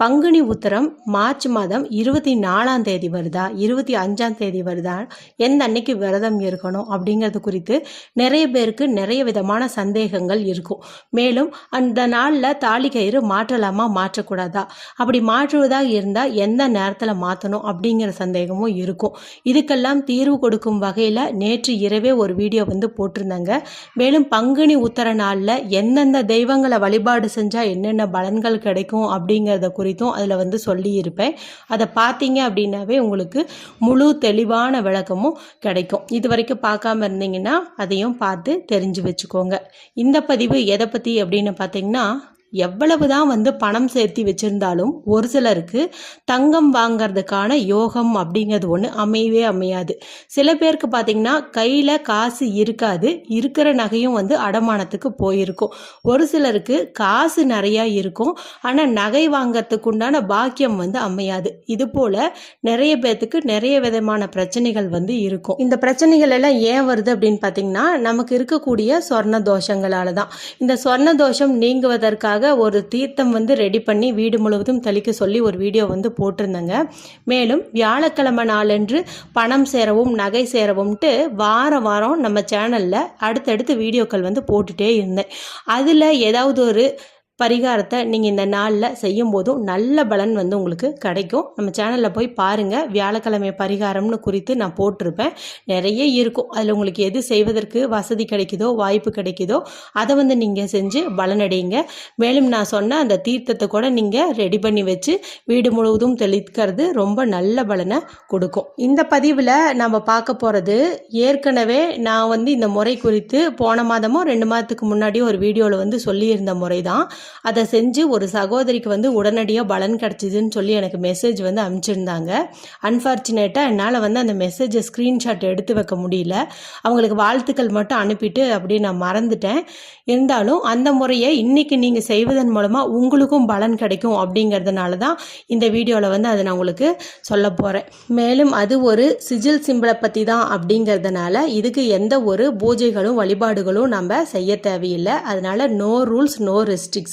பங்குனி உத்தரம் மார்ச் மாதம் இருபத்தி நாலாம் தேதி வருதா? இருபத்தி அஞ்சாம் தேதி வருதா? எந்த அன்னைக்கு விரதம் இருக்கணும்? அப்படிங்கிறது குறித்து நிறைய பேருக்கு நிறைய விதமான சந்தேகங்கள் இருக்கும். மேலும் அந்த நாளில் தாலி கயிறு மாற்றலாமா மாற்றக்கூடாதா? அப்படி மாற்றுவதாக இருந்தால் எந்த நேரத்தில் மாற்றணும் அப்படிங்கிற சந்தேகமும் இருக்கும். இதுக்கெல்லாம் தீர்வு கொடுக்கும் வகையில் நேற்று இரவே ஒரு வீடியோ வந்து போட்டிருந்தாங்க. மேலும் பங்குனி உத்தர நாளில் எந்தெந்த தெய்வங்களை வழிபாடு செஞ்சால் என்னென்ன பலன்கள் கிடைக்கும் அப்படிங்கிறத குறித்து குறித்தும் அதில் வந்து சொல்லியிருப்பேன். அதை பார்த்தீங்க அப்படின்னாவே உங்களுக்கு முழு தெளிவான விளக்கமும் கிடைக்கும். இது வரைக்கும் பார்க்காம இருந்தீங்கன்னா அதையும் பார்த்து தெரிஞ்சு வச்சுக்கோங்க. இந்த பதிவு எதை பற்றி அப்படின்னு பார்த்தீங்கன்னா எவ்வளவு தான் வந்து பணம் சேர்த்தி வச்சுருந்தாலும் ஒரு சிலருக்கு தங்கம் வாங்கிறதுக்கான யோகம் அப்படிங்கிறது ஒன்று அமையவே அமையாது. சில பேருக்கு பார்த்தீங்கன்னா கையில் காசு இருக்காது இருக்கிற நகையும் வந்து அடமானத்துக்கு போயிருக்கும். ஒரு சிலருக்கு காசு நிறையா இருக்கும் ஆனால் நகை வாங்கிறதுக்கு உண்டான பாக்கியம் வந்து அமையாது. இது போல் நிறைய பேர்த்துக்கு நிறைய விதமான பிரச்சனைகள் வந்து இருக்கும். இந்த பிரச்சனைகள் எல்லாம் ஏன் வருது அப்படின்னு பார்த்தீங்கன்னா நமக்கு இருக்கக்கூடிய சொர்ண தோஷங்களால தான் இந்த சொர்ண தோஷம் நீங்குவதற்காக ஒரு தீர்த்தம் வந்து ரெடி பண்ணி வீடு முழுவதும் தெளிக்க சொல்லி ஒரு வீடியோ வந்து போட்டிருந்தேங்க. மேலும் வியாழக்கிழமை நாளன்று பணம் சேரவும் நகை சேரவும்ட்டு வாரம் வாரம் நம்ம சேனலில் அடுத்தடுத்து வீடியோக்கள் வந்து போட்டுகிட்டே இருந்தேன். அதில் ஏதாவது ஒரு பரிகாரத்தை நீங்கள் இந்த நாளில் செய்யும் போதும் நல்ல பலன் வந்து உங்களுக்கு கிடைக்கும். நம்ம சேனலில் போய் பாருங்கள் வியாழக்கிழமை பரிகாரம்னு குறித்து நான் போட்டிருப்பேன். நிறைய இருக்கும். அதில் உங்களுக்கு எது செய்வதற்கு வசதி கிடைக்குதோ வாய்ப்பு கிடைக்குதோ அதை வந்து நீங்கள் செஞ்சு பலனடையுங்க. மேலும் நான் சொன்ன அந்த தீர்த்தத்தை கூட நீங்கள் ரெடி பண்ணி வச்சு வீடு முழுவதும் தெளிக்கிறது ரொம்ப நல்ல பலனை கொடுக்கும். இந்த பதிவில் நம்ம பார்க்க போகிறது ஏற்கனவே நான் வந்து இந்த முறை குறித்து போன மாதமோ ரெண்டு மாதத்துக்கு முன்னாடி ஒரு வீடியோவில் வந்து சொல்லியிருந்த முறை தான். அதை செஞ்சு ஒரு சகோதரிக்கு வந்து உடனடியாக பலன் கிடச்சிதுன்னு சொல்லி எனக்கு மெசேஜ் வந்து அனுப்பிச்சிருந்தாங்க. அன்ஃபார்ச்சுனேட்டாக என்னால் வந்து அந்த மெசேஜை ஸ்க்ரீன்ஷாட் எடுத்து வைக்க முடியல. அவங்களுக்கு வாழ்த்துக்கள் மட்டும் அனுப்பிட்டு அப்படியே நான் மறந்துட்டேன். இருந்தாலும் அந்த முறையை இன்றைக்கி நீங்கள் செய்வதன் மூலமாக உங்களுக்கும் பலன் கிடைக்கும் அப்படிங்கிறதுனால தான் இந்த வீடியோவில் வந்து அதை நான் உங்களுக்கு சொல்ல போகிறேன் மேலும் அது ஒரு சிஜில் சிம்பிளை பற்றி தான் அப்படிங்கிறதுனால இதுக்கு எந்த ஒரு பூஜைகளும் வழிபாடுகளும் நம்ம செய்ய தேவையில்லை. அதனால் நோ ரூல்ஸ் நோ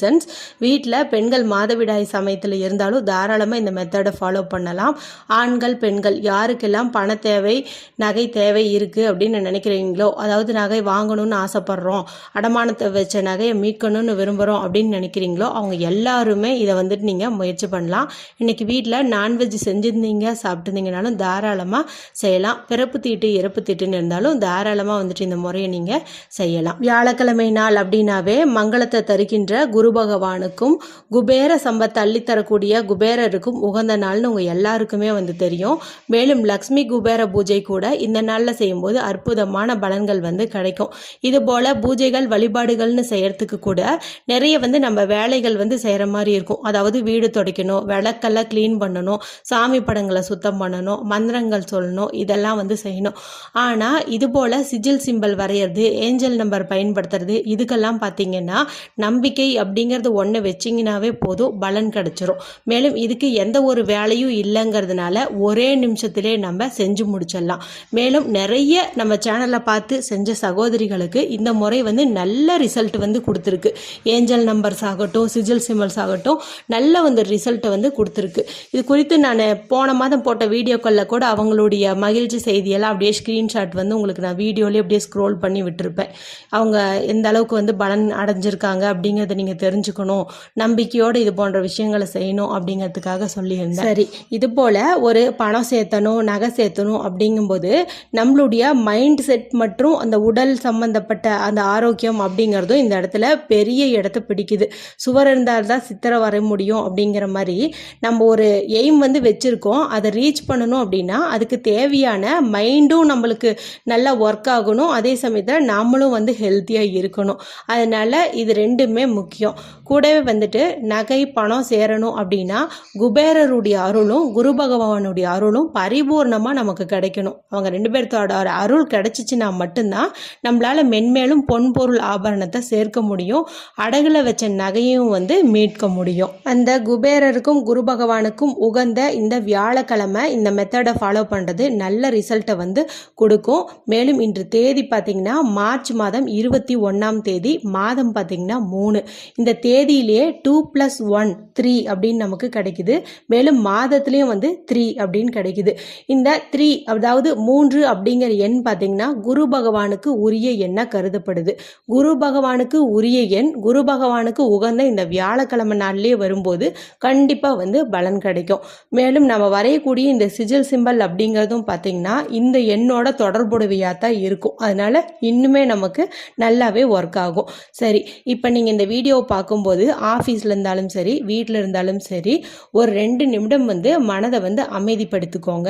ரெஸ்ட்ரிக்ஷன்ஸ் வீட்டில் பெண்கள் மாதவிடாய் சமயத்தில் இருந்தாலும் தாராளமாக இந்த மெத்தடை ஃபாலோ பண்ணலாம். ஆண்கள் பெண்கள் யாருக்கெல்லாம் பண தேவை நகை தேவை இருக்குது அப்படின்னு நினைக்கிறீங்களோ அதாவது நகை வாங்கணும்னு ஆசைப்படுறோம் அடமானத்தை வச்ச நகையை மீட்கணும்னு விரும்புகிறோம் அப்படின்னு நினைக்கிறீங்களோ அவங்க எல்லாருமே இதை வந்துட்டு நீங்கள் முயற்சி பண்ணலாம். இன்றைக்கி வீட்டில் நான்வெஜ் செஞ்சுருந்தீங்க சாப்பிட்டுருந்தீங்கனாலும் தாராளமாக செய்யலாம். பிறப்பு தீட்டு இறப்பு தீட்டுன்னு இருந்தாலும் தாராளமாக வந்துட்டு இந்த முறையை நீங்கள் செய்யலாம். வியாழக்கிழமை நாள் அப்படின்னாவே மங்களத்தை தருகின்ற குரு பகவானுக்கும் குபேர சம்பத்தை அள்ளித்தரக்கூடிய குபேரருக்கும் உகந்த நாள்னு உங்கள் எல்லாருக்குமே வந்து தெரியும். மேலும் லக்ஷ்மி குபேர பூஜை கூட இந்த நாளில் செய்யும்போது அற்புதமான பலன்கள் வந்து கிடைக்கும். இது போல் பூஜைகள் வழிபாடுகள்னு செய்யறதுக்கு கூட நிறைய வந்து நம்ம வேலைகள் வந்து செய்கிற மாதிரி இருக்கும். அதாவது வீடு துடைக்கணும் விளக்கெல்லாம் க்ளீன் பண்ணணும் சாமி படங்களை சுத்தம் பண்ணணும் மந்திரங்கள் சொல்லணும் இதெல்லாம் வந்து செய்யணும். ஆனால் இது போல் சிஜில் சிம்பல் வரைகிறது ஏஞ்சல் நம்பர் பயன்படுத்துறது இதுக்கெல்லாம் பார்த்தீங்கன்னா நம்பிக்கை அப்படி அப்படிங்கிறது ஒன்று வச்சிங்கனாவே போதும் பலன் கிடச்சிரும். மேலும் இதுக்கு எந்த ஒரு வேலையும் இல்லைங்கிறதுனால ஒரே நிமிஷத்திலே நம்ம செஞ்சு முடிச்சிடலாம். மேலும் நிறைய நம்ம சேனலில் பார்த்து செஞ்ச சகோதரிகளுக்கு இந்த முறை வந்து நல்ல ரிசல்ட் வந்து கொடுத்துருக்கு. ஏஞ்சல் நம்பர்ஸ் ஆகட்டும் சிஜில் சிமல்ஸ் ஆகட்டும் நல்ல வந்து ரிசல்ட்டை வந்து கொடுத்துருக்கு. இது குறித்து நான் போன மாதம் போட்ட வீடியோக்களில் கூட அவங்களுடைய மகிழ்ச்சி செய்தியெல்லாம் அப்படியே ஸ்க்ரீன்ஷாட் வந்து உங்களுக்கு நான் வீடியோலேயே அப்படியே ஸ்க்ரோல் பண்ணி விட்டுருப்பேன். அவங்க எந்த அளவுக்கு வந்து பலன் அடைஞ்சிருக்காங்க அப்படிங்கிறத நீங்கள் தெரிஞ்சுக்கணும் நம்பிக்கையோடு இது போன்ற விஷயங்களை செய்யணும் அப்படிங்கிறதுக்காக சொல்லியிருந்தேன். சரி. இது போல் ஒரு பணம் சேர்த்தணும் நகை சேர்த்தணும் அப்படிங்கும்போது நம்மளுடைய மைண்ட் செட் மற்றும் அந்த உடல் சம்மந்தப்பட்ட அந்த ஆரோக்கியம் அப்படிங்கிறதும் இந்த இடத்துல பெரிய இடத்த பிடிக்குது. சுவர் இருந்தால் தான் சித்திரை வர முடியும் அப்படிங்கிற மாதிரி நம்ம ஒரு எய்ம் வந்து வச்சுருக்கோம். அதை ரீச் பண்ணணும் அப்படின்னா அதுக்கு தேவையான மைண்டும் நம்மளுக்கு நல்லா ஒர்க் ஆகணும். அதே சமயத்தில் நாமளும் வந்து ஹெல்த்தியாக இருக்கணும். அதனால் இது ரெண்டுமே முக்கியம். கூடவே வந்துட்டு நகை பணம் சேரணும் அப்படின்னா குபேரருடைய அருளும் குரு பகவானுடைய அருளும் பரிபூர்ணமாக நமக்கு கிடைக்கணும். அவங்க ரெண்டு பேர்த்தோட அருள் கிடைச்சிச்சுன்னா மட்டும்தான் நம்மளால் மென்மேலும் பொன் பொருள் ஆபரணத்தை சேர்க்க முடியும். அடகுல வச்ச நகையும் வந்து மீட்க முடியும். அந்த குபேரருக்கும் குரு பகவானுக்கும் உகந்த இந்த வியாழக்கிழமை இந்த மெத்தடை ஃபாலோ பண்ணுறது நல்ல ரிசல்ட்டை வந்து கொடுக்கும். மேலும் இன்று தேதி பார்த்தீங்கன்னா மார்ச் மாதம் இருபத்தி ஒன்றாம் தேதி மாதம் பார்த்தீங்கன்னா மூணு. இந்த தேதியிலேயே டூ ப்ளஸ் ஒன் த்ரீ அப்படின்னு நமக்கு கிடைக்குது. மேலும் மாதத்துலேயும் வந்து த்ரீ அப்படின்னு கிடைக்குது. இந்த த்ரீ அதாவது மூன்று அப்படிங்கிற எண் பார்த்தீங்கன்னா குரு பகவானுக்கு உரிய எண்ணாக கருதப்படுது. குரு பகவானுக்கு உரிய எண் குரு பகவானுக்கு உகந்த இந்த வியாழக்கிழமை நாள்லேயே வரும்போது கண்டிப்பாக வந்து பலன் கிடைக்கும். மேலும் நம்ம வரையக்கூடிய இந்த சிஜில் சிம்பல் அப்படிங்கிறதும் பார்த்தீங்கன்னா இந்த எண்ணோட தொடர்புடையதாக தான் இருக்கும். அதனால் இன்னுமே நமக்கு நல்லாவே ஒர்க் ஆகும். சரி இப்போ நீங்கள் இந்த வீடியோவை பார்க்கும்போது ஆஃபீஸில் இருந்தாலும் சரி வீட்டில் இருந்தாலும் சரி ஒரு ரெண்டு நிமிடம் வந்து மனதை வந்து அமைதிப்படுத்திக்கோங்க.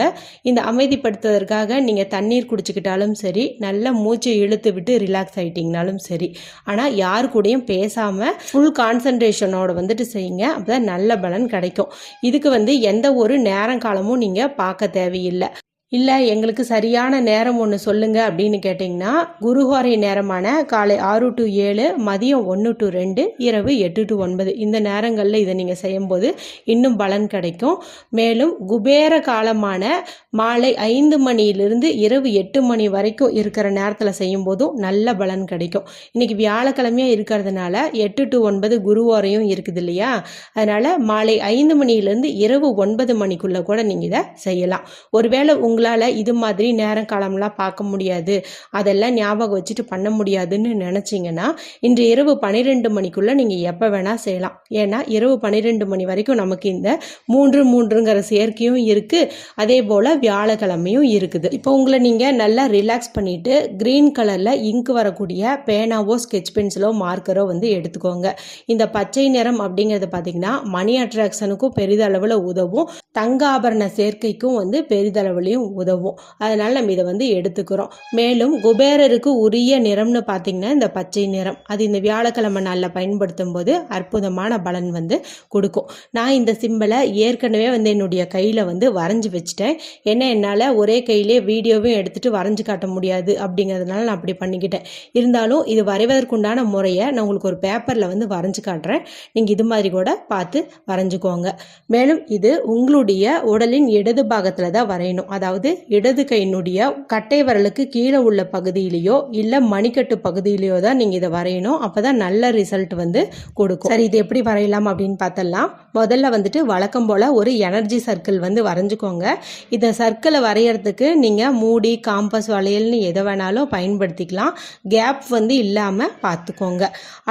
இந்த அமைதிப்படுத்துவதற்காக நீங்கள் தண்ணீர் குடிச்சிக்கிட்டாலும் சரி நல்ல மூச்சை இழுத்து விட்டு ரிலாக்ஸ் ஆகிட்டிங்கனாலும் சரி. ஆனால் யார் கூடயும் பேசாமல் ஃபுல் கான்சன்ட்ரேஷனோட வந்துட்டு செய்யுங்க. அப்போ நல்ல பலன் கிடைக்கும். இதுக்கு வந்து எந்த ஒரு நேரங்காலமும் நீங்கள் பார்க்க தேவையில்லை. இல்லை எங்களுக்கு சரியான நேரம் ஒன்று சொல்லுங்க அப்படின்னு கேட்டிங்கன்னா குருஹோரை நேரமான காலை ஆறு டு ஏழு மதியம் ஒன்று டு ரெண்டு இரவு எட்டு டு ஒன்பது. இந்த நேரங்களில் இதை நீங்கள் செய்யும்போது இன்னும் பலன் கிடைக்கும். மேலும் குபேர காலமான மாலை ஐந்து மணியிலிருந்து இரவு எட்டு மணி வரைக்கும் இருக்கிற நேரத்தில் செய்யும்போதும் நல்ல பலன் கிடைக்கும். இன்றைக்கி வியாழக்கிழமையாக இருக்கிறதுனால எட்டு டு ஒன்பது குருவாரையும் இருக்குது இல்லையா? அதனால் மாலை ஐந்து மணியிலேருந்து இரவு ஒன்பது மணிக்குள்ளே கூட நீங்கள் இதை செய்யலாம். ஒருவேளை உங்களுக்கு உங்களால் இது மாதிரி நேரம் காலம்லாம் பார்க்க முடியாது. அதெல்லாம் ஞாபகம் வச்சுட்டு பண்ண முடியாதுன்னு நினச்சிங்கன்னா இன்று இரவு பன்னிரெண்டு மணிக்குள்ளே நீங்கள் எப்போ வேணால் செய்யலாம். ஏன்னா இரவு பன்னிரெண்டு மணி வரைக்கும் நமக்கு இந்த மூன்று மூன்றுங்கிற சேர்க்கையும் இருக்குது அதே போல் வியாழக்கிழமையும் இருக்குது. இப்போ உங்களை நீங்கள் நல்லா ரிலாக்ஸ் பண்ணிவிட்டு க்ரீன் கலரில் இங்க் வரக்கூடிய பேனாவோ ஸ்கெச் பென்சிலோ மார்க்கரோ வந்து எடுத்துக்கோங்க. இந்த பச்சை நிறம் அப்படிங்கிறது பார்த்தீங்கன்னா மணி அட்ராக்ஷனுக்கும் பெரிதளவில் உதவும். தங்க ஆபரண சேர்க்கைக்கும் வந்து பெரிதளவுலையும் உதவும். அதனால் நம்ம இதை வந்து எடுத்துக்கிறோம். மேலும் குபேரருக்கு உரிய நிறம்னு பார்த்திங்கன்னா இந்த பச்சை நிறம். அது இந்த வியாழக்கிழமை நாளில் பயன்படுத்தும் போது அற்புதமான பலன் வந்து கொடுக்கும். நான் இந்த சிம்பிளை ஏற்கனவே வந்து என்னுடைய கையில் வந்து வரைஞ்சி வச்சுட்டேன். ஏன்னா என்னால் ஒரே கையிலே வீடியோவும் எடுத்துகிட்டு வரைஞ்சி காட்ட முடியாது அப்படிங்கிறதுனால நான் அப்படி பண்ணிக்கிட்டேன். இருந்தாலும் இது வரைவதற்குண்டான முறையை நான் உங்களுக்கு ஒரு பேப்பரில் வந்து வரைஞ்சி காட்டுறேன். நீங்கள் இது மாதிரி கூட பார்த்து வரைஞ்சிக்கோங்க. மேலும் இது உங்களுடைய உடலின் இடது பாகத்தில் தான் வரையணும். அதாவது அதாவது இடது கையினுடைய கட்டை வரலுக்கு கீழே உள்ள பகுதியிலையோ இல்லை மணிக்கட்டு பகுதியிலையோ தான் நீங்கள் இதை வரையணும். அப்போ தான் நல்ல ரிசல்ட் வந்து கொடுக்கும். சரி இது எப்படி வரையலாம் அப்படின்னு பார்த்தலாம். முதல்ல வந்துட்டு வழக்கம் போல் ஒரு எனர்ஜி சர்க்கிள் வந்து வரைஞ்சிக்கோங்க. இந்த சர்க்கிளை வரைகிறதுக்கு நீங்கள் மூடி காம்பஸ் வளையல்னு எதை வேணாலும் பயன்படுத்திக்கலாம். கேப் வந்து இல்லாமல் பார்த்துக்கோங்க.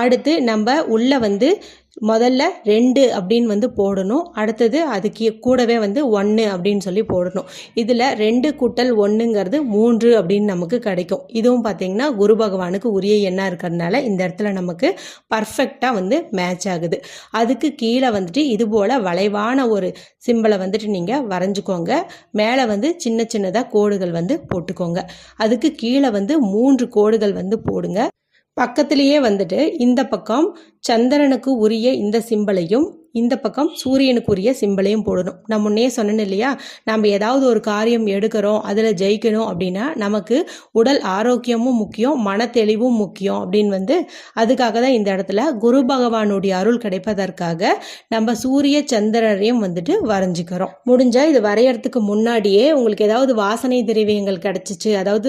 அடுத்து நம்ம உள்ளே வந்து முதல்ல ரெண்டு அப்படின்னு வந்து போடணும். அடுத்தது அதுக்கு கூடவே வந்து ஒன்று அப்படின்னு சொல்லி போடணும். இதில் ரெண்டு கூட்டல் ஒன்றுங்கிறது மூன்று அப்படின்னு நமக்கு கிடைக்கும். இதுவும் பார்த்திங்கன்னா குரு பகவானுக்கு உரிய எண்ணாக இருக்கிறதுனால இந்த இடத்துல நமக்கு பர்ஃபெக்டாக வந்து மேட்ச் ஆகுது. அதுக்கு கீழே வந்துட்டு இது போல் வளைவான ஒரு சிம்பிளை வந்துட்டு நீங்கள் வரைஞ்சிக்கோங்க. மேலே வந்து சின்ன சின்னதாக கோடுகள் வந்து போட்டுக்கோங்க. அதுக்கு கீழே வந்து மூன்று கோடுகள் வந்து போடுங்க. பக்கத்திலேயே வந்துட்டு இந்த பக்கம் சந்திரனுக்கு உரிய இந்த சிம்பலையும் இந்த பக்கம் சூரியனுக்குரிய சிம்பிளையும் போடணும். நான் முன்னே சொன்னேன் இல்லையா? நம்ம ஏதாவது ஒரு காரியம் எடுக்கிறோம் அதில் ஜெயிக்கணும் அப்படின்னா நமக்கு உடல் ஆரோக்கியமும் முக்கியம் மன தெளிவும் முக்கியம் அப்படின்னு வந்து அதுக்காக தான் இந்த இடத்துல குரு பகவானுடைய அருள் கிடைப்பதற்காக நம்ம சூரிய சந்திரரையும் வந்துட்டு வரைஞ்சிக்கிறோம். முடிஞ்சால் இது வரையறதுக்கு முன்னாடியே உங்களுக்கு ஏதாவது வாசனை திரவியங்கள் கிடச்சிச்சு அதாவது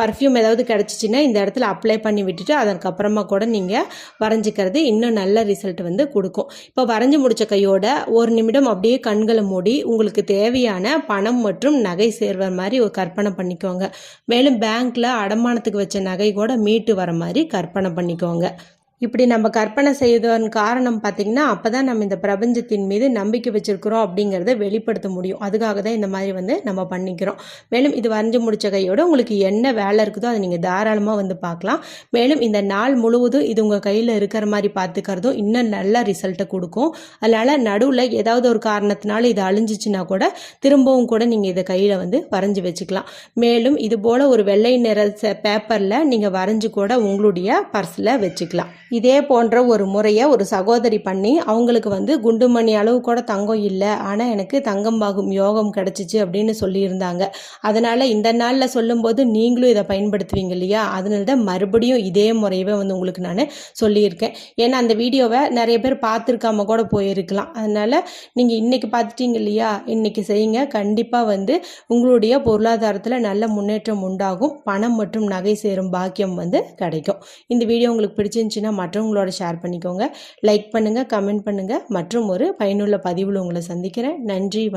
பர்ஃப்யூம் ஏதாவது கிடச்சிச்சின்னா இந்த இடத்துல அப்ளை பண்ணி விட்டுட்டு அதற்கப்புறமா கூட நீங்கள் வரைஞ்சிக்கிறது இன்னும் நல்ல ரிசல்ட் வந்து கொடுக்கும். இப்போ வரைஞ்சி முடித்த கையோட ஒரு நிமிடம் அப்படியே கண்களை மூடி உங்களுக்கு தேவையான பணம் மற்றும் நகை சேர்வ மாதிரி ஒரு கற்பனை பண்ணிக்கோங்க. மேலும் பேங்க்கில் அடமானத்துக்கு வச்ச நகை கூட மீட்டு வர மாதிரி கற்பனை பண்ணிக்கோங்க. இப்படி நம்ம கற்பனை செய்வதன் காரணம் பார்த்திங்கன்னா அப்போ தான் நம்ம இந்த பிரபஞ்சத்தின் மீது நம்பிக்கை வச்சுருக்கிறோம் அப்படிங்கிறத வெளிப்படுத்த முடியும். அதுக்காக தான் இந்த மாதிரி வந்து நம்ம பண்ணிக்கிறோம். மேலும் இது வரைஞ்சி முடித்த கையோடு உங்களுக்கு என்ன வேலை இருக்குதோ அதை நீங்கள் தாராளமாக வந்து பார்க்கலாம். மேலும் இந்த நாள் முழுவதும் இது உங்கள் கையில் இருக்கிற மாதிரி பார்த்துக்கிறதும் இன்னும் நல்ல ரிசல்ட்டை கொடுக்கும். அதனால் நடுவில் ஏதாவது ஒரு காரணத்தினால இது அழிஞ்சிச்சுன்னா கூட திரும்பவும் கூட நீங்கள் இதை கையில் வந்து வரைஞ்சி வச்சுக்கலாம். மேலும் இது போல் ஒரு வெள்ளை நிற பேப்பரில் நீங்கள் வரைஞ்சி கூட உங்களுடைய பர்ஸில் வச்சுக்கலாம். இதே போன்ற ஒரு முறையை ஒரு சகோதரி பண்ணி அவங்களுக்கு வந்து குண்டுமணி அளவு கூட தங்கம் இல்லை. ஆனால் எனக்கு தங்கம் பாகும் யோகம் கிடச்சிச்சு அப்படின்னு சொல்லியிருந்தாங்க. அதனால் இந்த நாளில் சொல்லும்போது நீங்களும் இதை பயன்படுத்துவீங்க இல்லையா? அதனால தான் மறுபடியும் இதே முறையவே வந்து உங்களுக்கு நான் சொல்லியிருக்கேன். ஏன்னா அந்த வீடியோவை நிறைய பேர் பார்த்துருக்காம கூட போயிருக்கலாம். அதனால் நீங்கள் இன்றைக்கி பார்த்துட்டீங்க இல்லையா? இன்றைக்கி செய்யுங்க. கண்டிப்பாக வந்து உங்களுடைய பொருளாதாரத்தில் நல்ல முன்னேற்றம் உண்டாகும். பணம் மற்றும் நகை சேரும் பாக்கியம் வந்து கிடைக்கும். இந்த வீடியோ உங்களுக்கு பிடிச்சிருந்துச்சுன்னா மற்றவங்களோட ஷேர் பண்ணிக்கோங்க. லைக் பண்ணுங்கள் கமெண்ட் பண்ணுங்கள் மற்றும் ஒரு பயனுள்ள பதிவில் உங்களை சந்திக்கிறேன். நன்றி வணக்கம்.